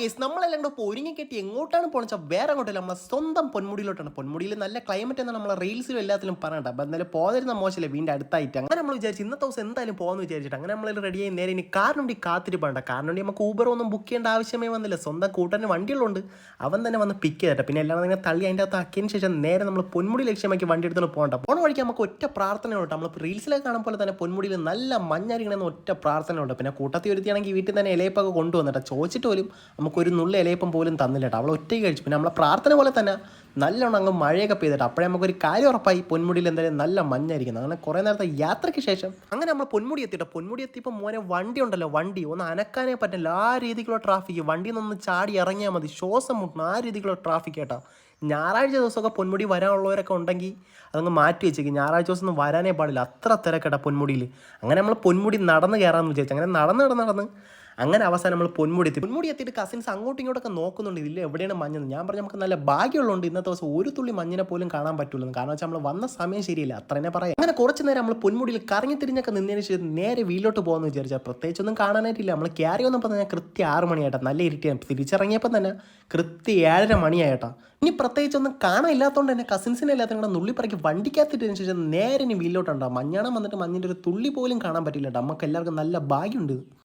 Guys നമ്മളെല്ലാം കൂടെ ഇപ്പോൾ ഒരുങ്ങി കെട്ടി എങ്ങോട്ടാണ് പോണെന്ന് വെച്ചാൽ വേറെ അങ്ങോട്ടല്ല. നമ്മളെ സ്വന്തം പൊന്മുടിയിലോട്ടാണ്. പൊന്മുടിയിൽ നല്ല ക്ലൈമറ്റ് എന്നാണ് നമ്മളെ റീൽസിലും എല്ലാത്തിലും പറയണ്ട. അപ്പം എന്തായാലും പോകരുന്ന മോശമല്ലേ വീണ്ടും അടുത്തായിട്ട്. അങ്ങനെ നമ്മൾ വിചാരിച്ചു ഇന്നത്തെ ദിവസം എന്തായാലും പോകുന്നു വിചാരിച്ചിട്ട് അങ്ങനെ നമ്മൾ റെഡിയായി നേരെ ഇനി കാറിനുണ്ടി കാത്തിരിപ്പണ്ട കാറിനുണ്ടി നമുക്ക് ഊബർ ഒന്നും ബുക്ക് ചെയ്യേണ്ട ആവശ്യമേ വന്നില്ല. സ്വന്തം കൂട്ടന് വണ്ടികളുണ്ട്. അവൻ തന്നെ വന്ന് പിക്ക് ചെയ്തിട്ട്. പിന്നെ എല്ലാം ഇങ്ങനെ തള്ളി അതിന്റെ അകത്ത് ആക്കിയതിന് ശേഷം നേരെ നമ്മൾ പൊന്മുടി ലക്ഷ്യമാക്കി വണ്ടി എടുത്തുകൊണ്ട് പോകണ്ട. പോണ വഴിക്ക് നമുക്ക് ഒറ്റ പ്രാർത്ഥനയുണ്ട് നമ്മൾ റീൽസിലൊക്കെ പോലെ തന്നെ പൊന്മുടിയിൽ നല്ല മഞ്ഞരിക്കണമെന്ന് ഒറ്റ പ്രാർത്ഥനയുണ്ട്. പിന്നെ കൂട്ടത്തിൽ ഒരുത്തിയാണെങ്കിൽ വീട്ടിൽ തന്നെ ഇലയപ്പൊക്കെ കൊണ്ടുവന്നിട്ട് ചോദിച്ചിട്ട് പോലും നമുക്കൊരു നുള്ള ഇലയപ്പം പോലും തന്നില്ല കേട്ടോ. അവൾ ഒറ്റയ്ക്ക് കഴിച്ചു. പിന്നെ നമ്മളെ പ്രാർത്ഥന പോലെ തന്നെ നല്ലോണം അങ്ങ് മഴയൊക്കെ പെയ്തിട്ട് അപ്പോഴേ നമുക്കൊരു കാര്യം ഉറപ്പായി പൊന്മുടിയിൽ എന്തായാലും നല്ല മഞ്ഞായിരിക്കുന്നത് അങ്ങനെ കുറേ നേരത്തെ യാത്രയ്ക്ക് ശേഷം അങ്ങനെ നമ്മൾ പൊന്മുടി എത്തിയിട്ട് പൊന്മുടി എത്തിയപ്പോൾ മോനെ വണ്ടി ഉണ്ടല്ലോ വണ്ടി. ഒന്ന് അനക്കാനേ പറ്റില്ല. ആ രീതിക്കുള്ള ട്രാഫിക്. വണ്ടിയിൽ നിന്ന് ചാടി ഇറങ്ങിയാൽ മതി. ശ്വാസം മുട്ടണം. ആ രീതിക്കുള്ള ട്രാഫിക് കേട്ടോ. ഞായറാഴ്ച ദിവസമൊക്കെ പൊന്മുടി വരാനുള്ളവരൊക്കെ ഉണ്ടെങ്കിൽ അതങ്ങ് മാറ്റി വെച്ചേക്കും. ഞായറാഴ്ച ദിവസം ഒന്നും വരാനേ പാടില്ല. അത്ര തിരക്കട്ട പൊന്മുടിയിൽ. അങ്ങനെ നമ്മൾ പൊന്മുടി നടന്ന് കയറാമെന്ന് വിചാരിച്ചു. അങ്ങനെ നടന്ന് നടന്ന് നടന്ന് അങ്ങനെ അവസാനം നമ്മൾ പൊന്മുടി എത്തി. പൊന്മുടി എത്തിയിട്ട് കസിൻസ് അങ്ങോട്ടും ഇങ്ങോട്ടൊക്കെ നോക്കുന്നുണ്ട്. ഇതിൽ എവിടെയാണ് മഞ്ഞെന്ന്? ഞാൻ പറഞ്ഞു നമുക്ക് നല്ല ഭാഗ്യമുള്ളതുകൊണ്ട് ഇന്നത്തെ ദിവസം ഒരു തുള്ളി മഞ്ഞിനെ പോലും കാണാൻ പറ്റുള്ളൂ കാരണം വെച്ചാൽ നമ്മൾ വന്ന സമയം ശരിയില്ല. അത്ര തന്നെ പറയാം. അങ്ങനെ കുറച്ച് നേരം നമ്മൾ പൊന്മുടിയിൽ കറങ്ങി തിരിഞ്ഞൊക്കെ നിന്നതിന് ശേഷം നേരെ വീട്ടിലോട്ട് പോകാമെന്ന് വിചാരിച്ചാൽ പ്രത്യേകിച്ചൊന്നും കാണാനായിട്ടില്ല. നമ്മൾ ക്യാരി വന്നപ്പോൾ തന്നെ കൃത്യം ആറ് മണിയായിട്ടാ. നല്ല ഇരിട്ടിയാണ് തിരിച്ചിറങ്ങിയപ്പോൾ തന്നെ കൃത്യം ഏഴര മണിയായിട്ടാ. ഇനി പ്രത്യേകിച്ചൊന്നും കാണാനില്ലാത്തതുകൊണ്ട് തന്നെ കസിൻസിനെ എല്ലാത്തിനും കൂടെ നുള്ളിപ്പറക്കി വണ്ടിക്കകത്തിട്ടതിന് ശേഷം നേരെ ഇനി വീട്ടിലോട്ടുണ്ടാവും മഞ്ഞാണം വന്നിട്ട് മഞ്ഞിന്റെ ഒരു തുള്ളി പോലും കാണാൻ പറ്റില്ല. നമുക്ക് എല്ലാവർക്കും നല്ല ഭാഗ്യമുണ്ട്.